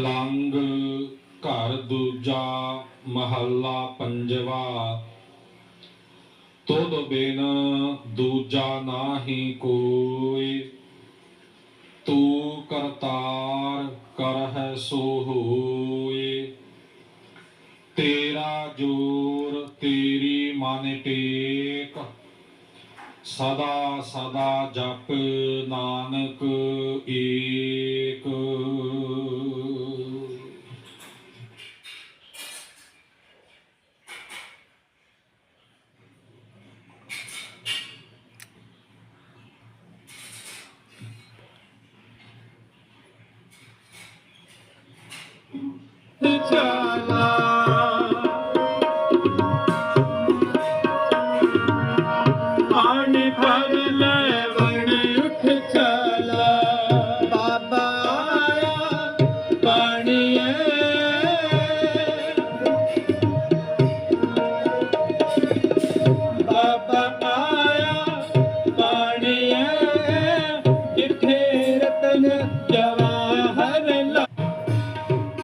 ਲੰਗ ਘਰ ਦੂਜਾ ਮਹੱਲਾ ਪੰਜਵਾ। ਤੁਧ ਬਿਨ ਦੂਜਾ ਨਾਹੀ ਕੋਈ। ਤੂੰ ਕਰਤਾਰ ਕਰਹਿ ਸੋ ਹੋਏ। ਤੇਰਾ ਜੋਰ ਤੇਰੀ ਮਨ ਟੇਕ। ਸਦਾ ਸਦਾ ਜਪ ਨਾਨਕ ਏ ਨਿਚਾਲਾ